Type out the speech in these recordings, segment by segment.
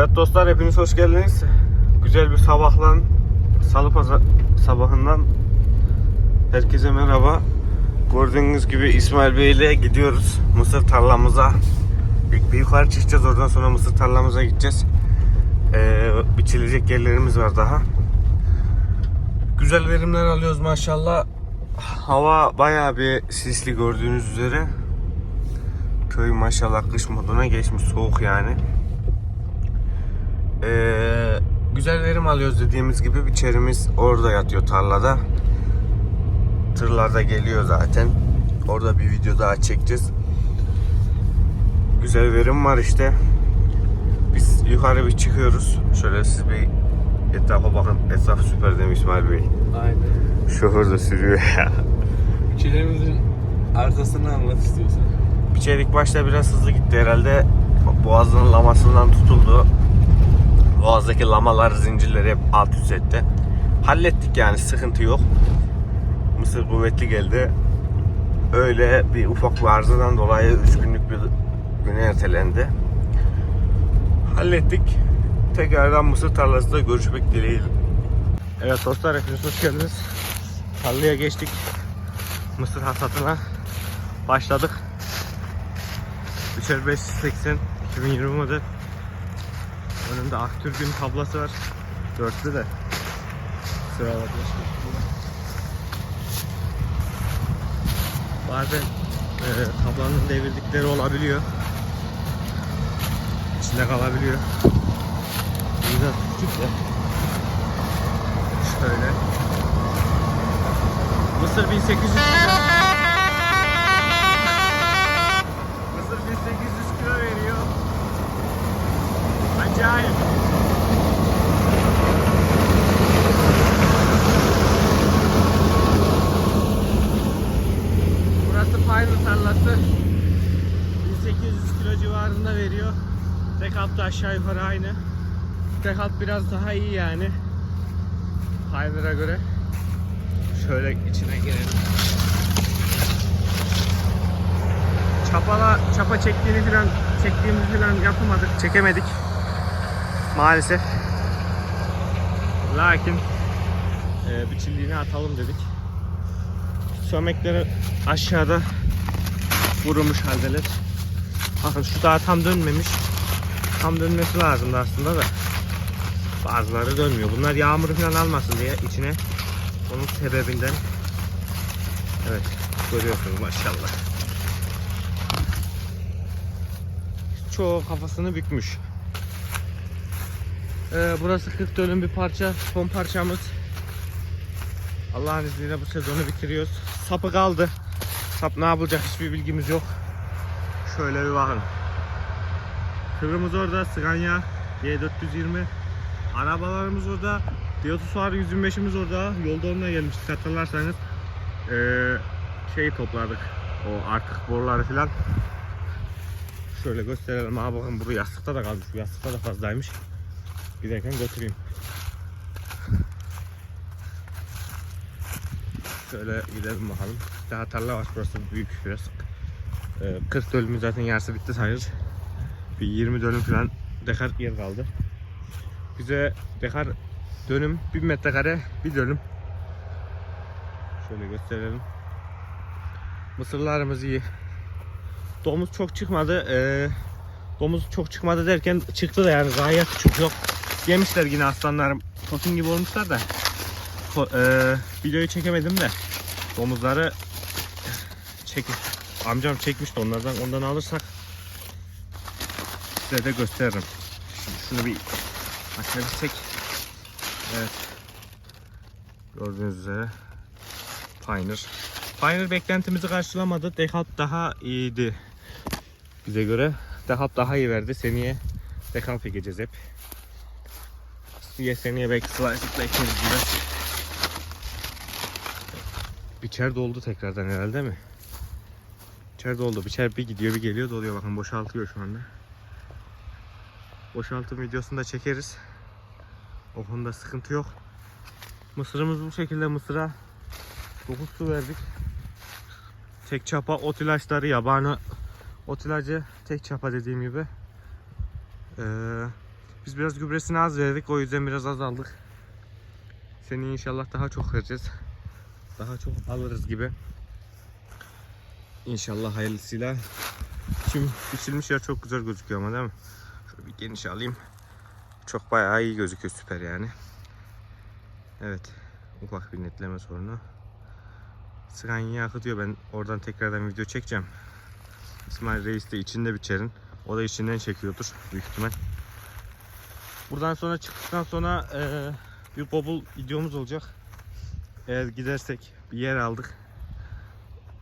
Evet dostlar hepiniz hoş geldiniz. Güzel bir sabahlan salı pazar sabahından herkese merhaba. Gördüğünüz gibi İsmail Bey ile gidiyoruz mısır tarlamıza. İlk bir yukarı çıkacağız oradan sonra mısır tarlamıza gideceğiz. Ee, biçilecek yerlerimiz var daha. Güzel verimler alıyoruz maşallah. Hava bayağı bir sisli gördüğünüz üzere. Köy maşallah kış moduna geçmiş soğuk yani. Ee, güzel verim alıyoruz dediğimiz gibi biçerimiz orada yatıyor tarlada. Tırlarda geliyor zaten. Orada bir video daha çekeceğiz. Güzel verim var işte. Biz yukarı bir çıkıyoruz. Şöyle siz bir etrafa bakın. Etraf süper demiş İsmail Bey. Aynen. Şoför de sürüyor ya. Ülkelerimizin arkasını anlat istiyorsan. Biçer ilk başta biraz hızlı gitti herhalde. Boğazın lamasından tutuldu. Boğazdaki lamalar, zincirleri hep alt üst etti. Hallettik yani sıkıntı yok. Mısır kuvvetli geldi. Öyle bir ufak bir arızadan dolayı 3 günlük bir güne ertelendi. Hallettik. Tekrardan mısır tarlasında görüşmek dileğiyle. Evet dostlar hepiniz hoş geldiniz. Tarlaya geçtik. Mısır hasatına başladık. Üçer 580 2020 model. Önümde Aktürk'ün tablası var. Dörtlü de. Sıra var. Bazen e, tablanın devirdikleri olabiliyor. İçinde kalabiliyor. Biraz küçük de. Şöyle. Mısır 1800 kilo. Mısır 1800 kilo veriyor. Acayip. Burası Pioneer tarlası. 1800 kilo civarında veriyor. Da aşağı yukarı aynı. Tek alt biraz daha iyi yani. Pioneer'a göre. Şöyle içine girelim. çapala çapa çektiğini falan çektiğimizi falan yapamadık, çekemedik. Maalesef. Lakin e, biçildiğini atalım dedik. Sömekleri aşağıda vurulmuş haldeler. Bakın şu daha tam dönmemiş. Tam dönmesi lazımdı aslında da. Bazıları dönmüyor. Bunlar yağmuru falan almasın diye içine. Onun sebebinden. Evet görüyorsunuz maşallah. çoğu kafasını bükmüş. Ee, burası 40 dönüm bir parça, son parçamız. Allah'ın izniyle bu sezonu bitiriyoruz. Sapı kaldı. Sap ne yapacak hiçbir bilgimiz yok. Şöyle bir bakın. Kıvrımız orada, Scania Y420. Arabalarımız orada. Diotus var 125'imiz orada. Yolda onunla gelmiştik hatırlarsanız. Ee, şeyi topladık. O artık boruları falan. Şöyle gösterelim. Aha bakın burada yastıkta da kalmış. Bu yastıkta da fazlaymış. Giderken götüreyim. Şöyle gidelim bakalım. Daha tarla var burası büyük biraz. Ee, 40 dönümün zaten yarısı bitti sayılır. Bir 20 dönüm falan dekar yer kaldı. Bize dekar dönüm 1 metrekare bir dönüm. Şöyle gösterelim. Mısırlarımız iyi. Domuz çok çıkmadı. Ee, domuz çok çıkmadı derken çıktı da yani gayet küçük yok. Yemişler yine aslanlarım. Tosun gibi olmuşlar da. Ko- ee, videoyu çekemedim de. Domuzları çek amcam çekmişti onlardan. Ondan alırsak size de gösteririm. Şimdi şunu bir açabilsek. Evet. Gördüğünüz üzere Pioneer. Pioneer beklentimizi karşılamadı. Dekat daha iyiydi bize göre. Dekat daha iyi verdi. Seneye Dekat ekeceğiz hep. Seneye, seneye belki slice'lıkla ekeriz biraz. Biçer doldu tekrardan herhalde mi? Biçer doldu. Biçer bir gidiyor bir geliyor doluyor. Bakın boşaltıyor şu anda. Boşaltım videosunu da çekeriz. O konuda sıkıntı yok. Mısırımız bu şekilde mısıra 9 su verdik. Tek çapa ot ilaçları yabani ot ilacı tek çapa dediğim gibi. Ee, Biz biraz gübresini az verdik o yüzden biraz azaldık. Seni inşallah daha çok vereceğiz. Daha çok alırız gibi. İnşallah hayırlısıyla. Şimdi biçilmiş yer çok güzel gözüküyor ama değil mi? Şöyle bir geniş alayım. Çok bayağı iyi gözüküyor süper yani. Evet. Ufak bir netleme sorunu. Scania akıtıyor. Ben oradan tekrardan video çekeceğim. İsmail Reis de içinde biçerin. O da içinden çekiyordur büyük ihtimal. Buradan sonra çıktıktan sonra eee, bir bobul videomuz olacak. Eğer gidersek bir yer aldık.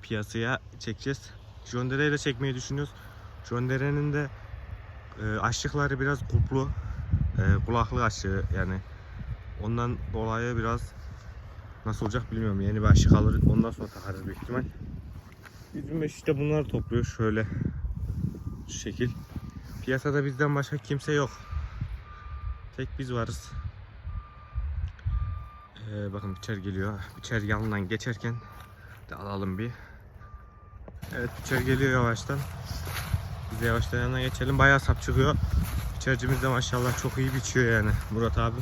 Piyasaya çekeceğiz. John Deere ile çekmeyi düşünüyoruz. John Deere'nin de eee açlıkları biraz kuplu. Eee kulaklık açığı yani. Ondan dolayı biraz nasıl olacak bilmiyorum. Yeni bir aşık alır. Ondan sonra takarız büyük ihtimal. Bizim eş işte bunları topluyor şöyle. Şu şekil. Piyasada bizden başka kimse yok. Tek biz varız. Ee, bakın biçer geliyor. Biçer yanından geçerken de alalım bir. Evet biçer geliyor yavaştan. Biz yavaştan yanına geçelim. Bayağı sap çıkıyor. Biçercimiz de maşallah çok iyi biçiyor yani Murat abi.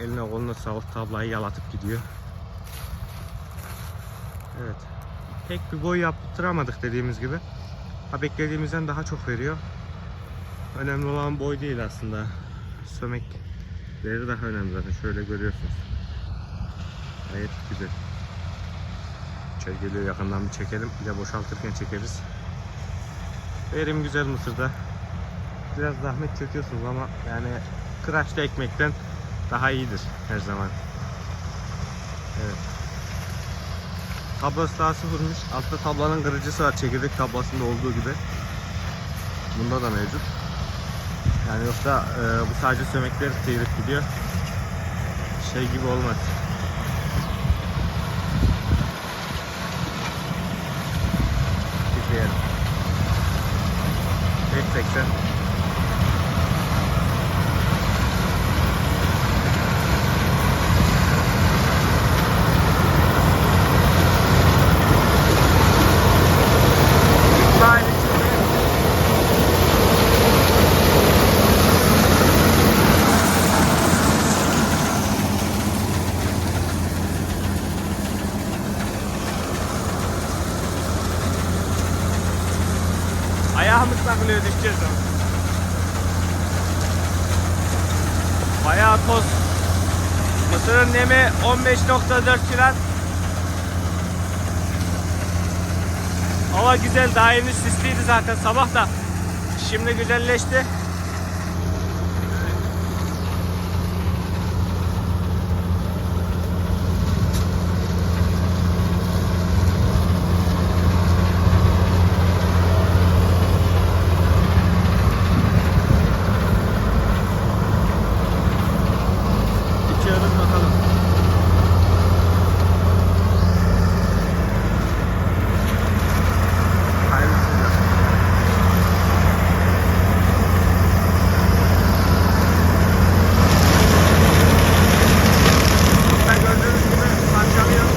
Eline koluna sağlık tablayı yalatıp gidiyor. Evet. Pek bir boy yaptıramadık dediğimiz gibi. Ha beklediğimizden daha çok veriyor. Önemli olan boy değil aslında. Sömekleri daha önemli zaten. Şöyle görüyorsunuz. Gayet güzel. Çay geliyor yakından bir çekelim. Bir de boşaltırken çekeriz. Verim güzel Mısır'da. Biraz zahmet çekiyorsunuz ama yani kıraçlı ekmekten daha iyidir her zaman. Evet. Tablası daha sıfırmış. Altta tablanın kırıcısı var. Çekirdek tablasında olduğu gibi. Bunda da mevcut. Yani yoksa e, bu sadece sömekleri sıyırıp gidiyor. Şey gibi olmaz. section. Takılıyor düşeceğiz ama. Bayağı toz. Mısırın nemi 15.4 filan. Hava güzel daha yeni sisliydi zaten sabah da. Şimdi güzelleşti. İçiyoruz bakalım. Hayırlısı. Burada gördüğünüz gibi parçalıyor.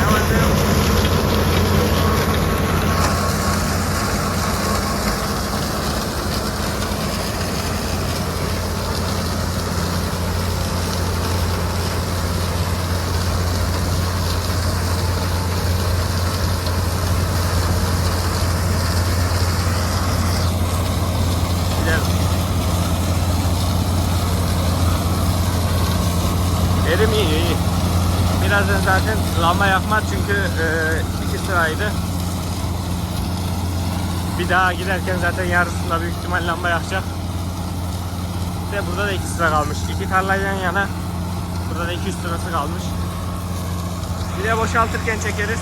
Yavaş yavaş. Gidelim. Erim iyi iyi. Birazdan zaten lamba yakmaz çünkü e, iki sıraydı. Bir daha giderken zaten yarısında büyük ihtimal lamba yakacak. Bir de burada da iki sıra kalmış. İki tarla yan yana. Burada da iki üst sırası kalmış. Bir de boşaltırken çekeriz.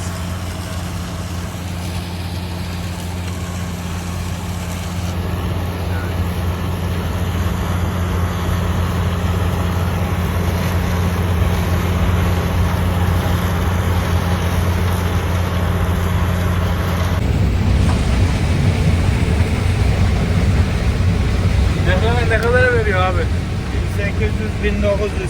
Ne kadar ne kadar veriyor abi? 1800-1900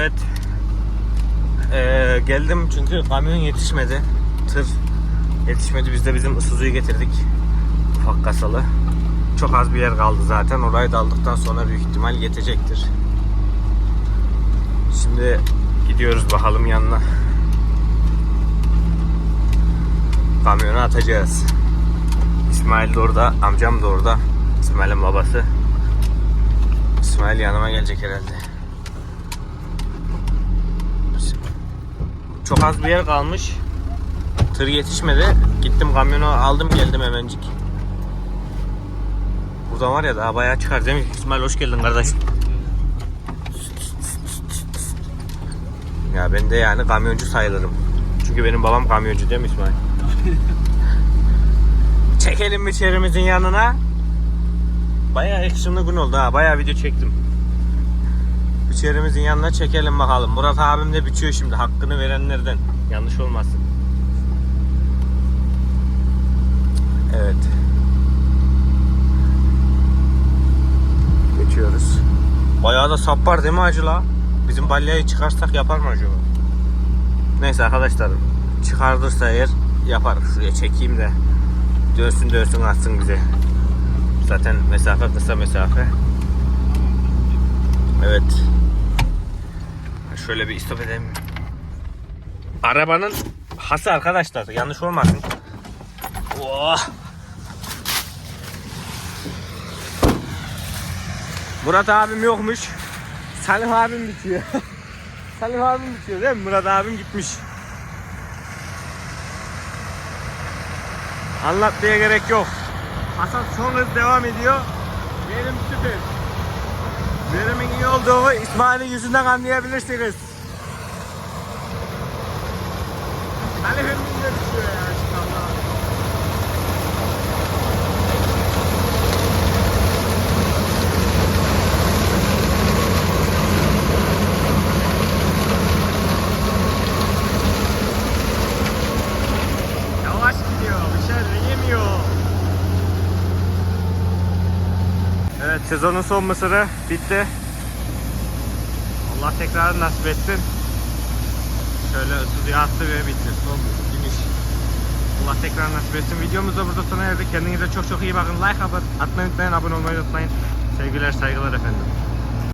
Evet. Ee, geldim çünkü kamyon yetişmedi. Tır yetişmedi. Biz de bizim Isuzu'yu getirdik. Ufak kasalı. Çok az bir yer kaldı zaten. Orayı da aldıktan sonra büyük ihtimal yetecektir. Şimdi gidiyoruz bakalım yanına. Kamyonu atacağız. İsmail de orada, amcam da orada. İsmail'in babası. İsmail yanıma gelecek herhalde. Çok az bir yer kalmış. Tır yetişmedi. Gittim kamyonu aldım geldim hemencik. Buradan var ya daha bayağı çıkar değil mi? İsmail hoş geldin kardeşim. Ya ben de yani kamyoncu sayılırım. Çünkü benim babam kamyoncu değil mi İsmail? Çekelim biçerimizin yanına. Bayağı actionlı gün oldu ha. Bayağı video çektim. Biçerimizin yanına çekelim bakalım. Murat abim de biçiyor şimdi. Hakkını verenlerden. Yanlış olmasın. Evet. Geçiyoruz. Bayağı da sap var değil mi acıla? Bizim balyayı çıkarsak yapar mı acaba? Neyse arkadaşlar. Çıkardırsa eğer yapar. Şuraya çekeyim de. Dönsün dönsün atsın bize. Zaten mesafe kısa mesafe. Evet. Şöyle bir istop edelim. Arabanın hası arkadaşlar. Yanlış olmasın. Oh. Murat abim yokmuş. Salim abim bitiyor. Salim abim bitiyor değil mi? Murat abim gitmiş. Anlatmaya gerek yok. Hasat son hız devam ediyor. Verim süper. Verimin iyi olduğunu İsmail'in yüzünden anlayabilirsiniz. Salim'in de bitiyor ya. Allah. Yavaş gidiyor. Bir şey yemiyor. Evet sezonun son mısırı bitti. Allah tekrar nasip etsin. Şöyle ısıdıya attı ve bitti. Son finish. Allah tekrar nasip etsin. Videomuz da burada sona erdi. Kendinize çok çok iyi bakın. Like atmayı unutmayın. Abone olmayı unutmayın. Sevgiler saygılar efendim.